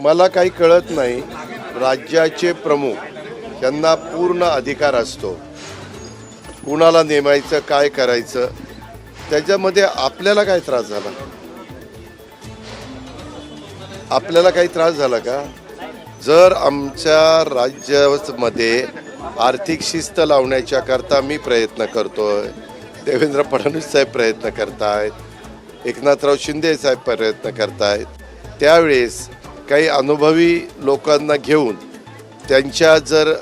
मला काही कळत नाही राज्याचे प्रमुख यांना पूर्ण अधिकार असतो. कुणाला नेमायचं काय करायचं त्याच्यामध्ये आपल्याला काय त्रास झाला? आपल्याला काही त्रास झाला का? जर आमच्या राज्यामध्ये आर्थिक शिस्त लावण्याच्या करता मी प्रयत्न करतोय देवेंद्र फडणवीस साहेब प्रयत्न करतायत एकनाथराव शिंदे साहेब प्रयत्न करतायत त्यावेळेस काही अनुभवी लोकांना घेऊन त्यांच्या जर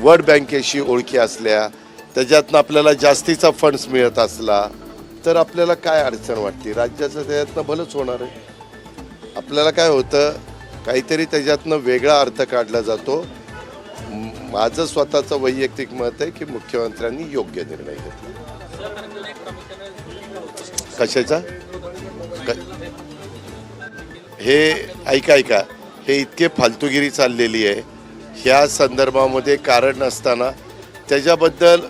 वर्ल्ड बँकेशी ओळखी असल्या त्याच्यातनं आपल्याला जास्तीचा फंड्स मिळत असला तर आपल्याला काय अडचण वाटते? राज्याचं त्याच्यातनं भलंच होणार आहे. आपल्याला काय होतं? काहीतरी त्याच्यातनं वेगळा अर्थ काढला जातो. माझं स्वतःचं वैयक्तिक मत आहे की मुख्यमंत्र्यांनी योग्य निर्णय घेतला. कशाचा? क- हे ऐका ऐका. हे इतके फालतुगिरी चाललेली आहे. ह्या संदर्भामध्ये कारण नसताना त्याच्याबद्दल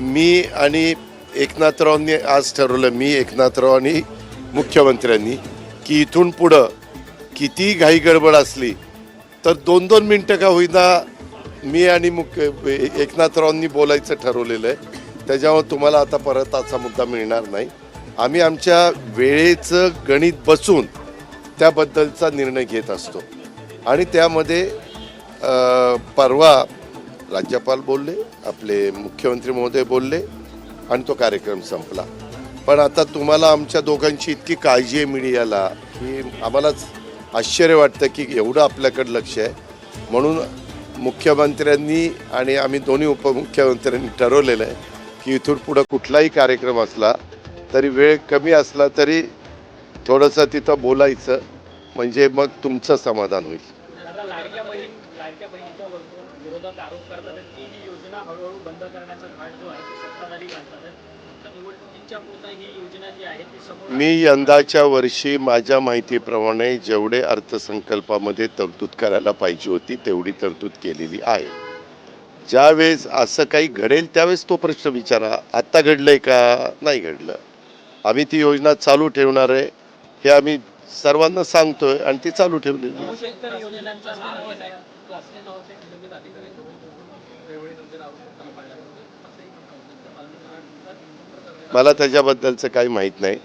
मी आणि एकनाथरावांनी आज ठरवलं मी एकनाथराव आणि मुख्यमंत्र्यांनी की इथून पुढं किती घाई गडबड असली तर दोन दोन मिनटं का होईना मी आणि मुख्य एकनाथरावांनी बोलायचं ठरवलेलं आहे. त्याच्यामुळे तुम्हाला आता परत असा मुद्दा मिळणार नाही. आम्ही आमच्या वेळेचं गणित बसून त्याबद्दलचा निर्णय घेत असतो. आणि त्यामध्ये परवा राज्यपाल बोलले आपले मुख्यमंत्री महोदय बोलले आणि तो कार्यक्रम संपला. पण आता तुम्हाला आमच्या दोघांची इतकी काळजी आहे मीडियाला की आम्हालाच आश्चर्य वाटतं की एवढं आपल्याकडं लक्ष आहे. म्हणून मुख्यमंत्र्यांनी आणि आम्ही दोन्ही उपमुख्यमंत्र्यांनी ठरवलेलं आहे की इथून पुढं कुठलाही कार्यक्रम असला तरी वेळ कमी असला तरी थोडंसं तिथं बोलायचं म्हणजे मग तुमचं समाधान होईल. आहे आहे मी यंदाच्या वर्षी माझ्या माहितीप्रमाणे जेवढे अर्थसंकल्पामध्ये तरतूद करायला पाहिजे होती तेवढी तरतूद केलेली आहे. ज्यावेळेस असं काही घडेल त्यावेळेस तो प्रश्न विचारा आत्ता घडलंय का? नाही घडलं. आम्ही ती योजना चालू ठेवणार आहे. हे आम्ही सर्वांना सांगतोय आणि ती चालू ठेवलेली आहे. मला त्याच्याबद्दलचं काही माहीत नाही.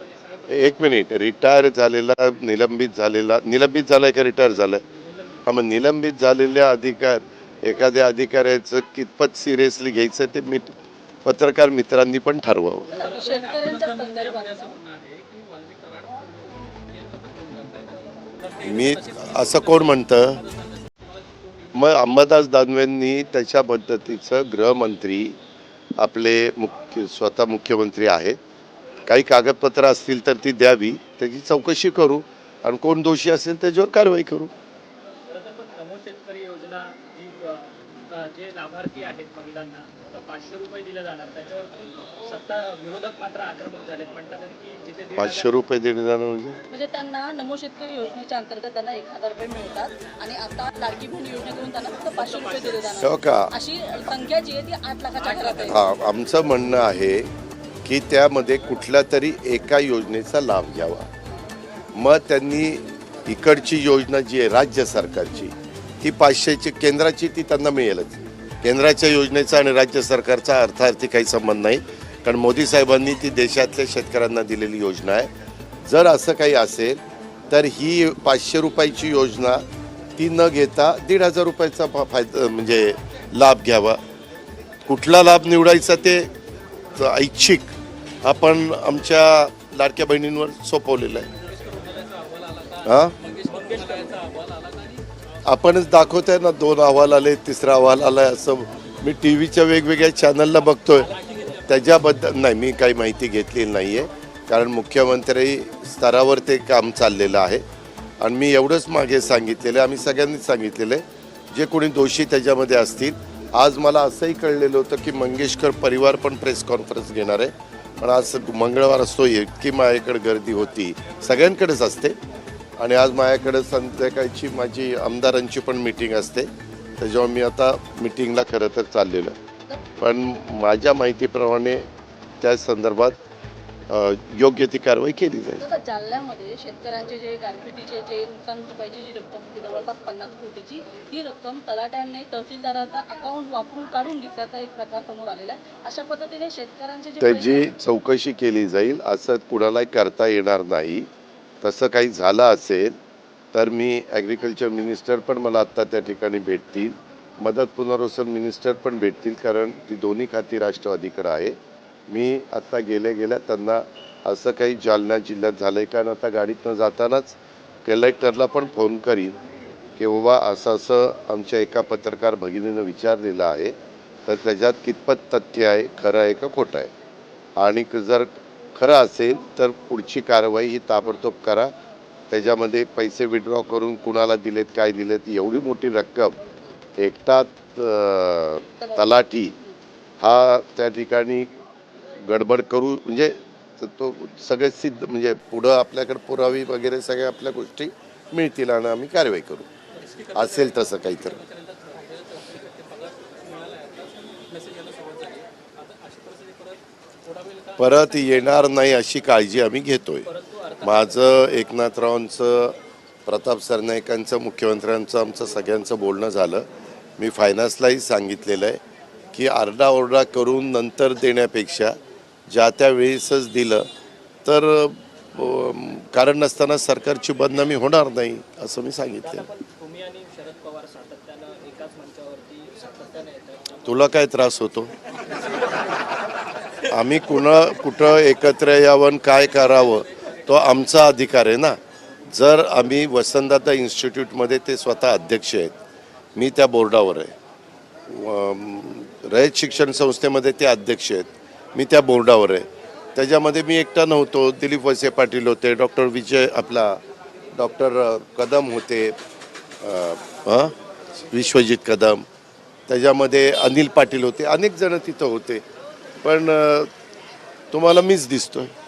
एक मिनिट रिटायर झालेला निलंबित झालेला निलंबित झालाय का रिटायर झालाय? हा मग निलंबित झालेल्या अधिकार एखाद्या अधिकाऱ्याचं कितपत सिरियसली घ्यायचं ते मी पत्रकार मित्रांनी पण ठरवावं. मी असं कोण म्हणतं? मग अंबादास दानवेंनी त्याच्या पद्धतीचं गृहमंत्री आपले मुख्य स्वतः मुख्यमंत्री आहेत. काही कागदपत्रं असतील तर ती द्यावी. त्याची चौकशी करू. आणि कोण दोषी असेल त्याच्यावर कारवाई करू खरं तर पण नमो शेतकरी योजना जी अ, अ, जे लाभार्थी आहेत महिलांना तर पाचशे रुपये दिले जाणार. त्याच्यावर सत्ता विरोधक मात्र आक्रमक झालेत. म्हणतात की जिथे पाचशे रुपये देणे जाणं म्हणजे? म्हणजे त्यांना नमो शेतकरी योजनेच्या अंतर्गत त्यांना एक हजार रुपये मिळतात. आणि आता लाडकी बहीण योजनेकडून त्यांना फक्त पाचशे रुपये दिले जाणार. हो का? अशी संख्या जी आहे ती आठ लाखाच्या घरात आहे. हा आमचं म्हणणं आहे की त्यामध्ये कुठल्या तरी एका योजनेचा लाभ घ्यावा. मग त्यांनी इकडची योजना जी आहे राज्य सरकारची ती पाचशेची केंद्राची ती त्यांना मिळेलच. केंद्राच्या योजनेचा आणि राज्य सरकारचा अर्थार्थी काही संबंध नाही. कारण मोदी साहेबांनी ती देशातल्या शेतकऱ्यांना दिलेली योजना आहे. जर असं काही असेल तर ही पाचशे रुपयाची योजना ती न घेता दीड हजार रुपयाचा फायदा म्हणजे लाभ घ्यावा. कुठला लाभ निवडायचा ते ऐच्छिक आपण आमच्या लाडक्या बहिणींवर सोपवलेलं आहे. हां आपणच दाखवतोय ना दोन अहवाल आले तिसरा अहवाल आला आहे असं मी टी व्हीच्या वेगवेगळ्या चॅनलला बघतोय. त्याच्याबद्दल नाही मी काही माहिती घेतलेली नाही आहे कारण मुख्यमंत्री स्तरावर ते काम चाललेलं आहे. आणि मी एवढंच मागे सांगितलेलं आहे आम्ही सगळ्यांनीच सांगितलेलं आहे. जे कोणी दोषी त्याच्यामध्ये असतील आज मला असंही कळलेलं होतं की मंगेशकर परिवार पण प्रेस कॉन्फरन्स घेणार आहे. पण आज मंगळवार असतो इतकी माझ्याकडे गर्दी होती. सगळ्यांकडेच असते. आणि आज माझ्याकडे संध्याकाळची माझी आमदारांची पण मीटिंग असते. त्याच्यामुळे मी आता मीटिंगला खरं तर चाललेलो. पण माझ्या माहितीप्रमाणे त्या संदर्भात योग्य ती कारवाई केली जाईल. जालन्यामध्ये शेतकऱ्यांचे जे गारपिटीचे जे नुकसान भरपाईची जी रक्कम होती जवळपास पन्नास कोटीची ही रक्कम तलाट्यांनी तहसीलदाराचा अकाउंट वापरून काढून घेतल्याचा एक प्रकार समोर आलेला आहे. अशा पद्धतीने शेतकऱ्यांचे त्याची चौकशी केली जाईल असं कुणालाही करता येणार नाही. तसं काही झालं असेल तर मी ॲग्रिकल्चर मिनिस्टर पण मला आत्ता त्या ठिकाणी भेटतील. मदत पुनर्वसन मिनिस्टर पण भेटतील कारण ती दोन्ही खाती राष्ट्रवादीकडं आहे. मी आत्ता गेल्या गेल्या त्यांना असं काही जालना जिल्ह्यात झालं आहे कारण आता गाडीतनं जातानाच कलेक्टरला पण फोन करीन की बाबा असं असं आमच्या एका पत्रकार भगिनीनं विचारलेलं आहे तर त्याच्यात कितपत तथ्य आहे खरं आहे का खोटं आहे? आणि जर खरं असेल तर पुढची कारवाई ही ताबडतोब करा. त्याच्यामध्ये पैसे विड्रॉ करून कुणाला दिलेत काय दिलेत एवढी मोठी रक्कम एकटा तलाठी हा त्या ठिकाणी गडबड करू म्हणजे तो सगळे सिद्ध म्हणजे पुढं आपल्याकडे पुरावी वगैरे सगळ्या आपल्या गोष्टी मिळतील आणि आम्ही कारवाई करू. असेल तसं काहीतरी. परत येणार नाही अशी काळजी आम्ही घेतोय. माझं एकनाथरावांचं प्रताप सरनाईकांचं मुख्यमंत्र्यांचं आमचं सगळ्यांचं बोलणं झालं. मी फायनान्सलाही सांगितलेलं आहे की आरडाओरडा करून नंतर देण्यापेक्षा ज्या त्या वेळेसच दिलं तर कारण नसताना सरकारची बदनामी होणार नाही असं मी सांगितलं तुला काय त्रास होतो? आम्ही कुणा कुठं एकत्र यावं काय करावं तो आमचा अधिकार आहे ना. जर आम्ही वसंतदादा इन्स्टिट्यूटमध्ये ते स्वतः अध्यक्ष आहेत मी त्या बोर्डावर आहे. रयत शिक्षण संस्थेमध्ये ते अध्यक्ष आहेत मी त्या बोर्डावर आहे. त्याच्यामध्ये मी एकटा नव्हतो दिलीप वसे पाटील होते डॉक्टर विजय आपला डॉक्टर कदम होते हां विश्वजित कदम. त्याच्यामध्ये अनिल पाटील होते अनेक जण तिथं होते. पण तुम्हाला मीच दिसतोय.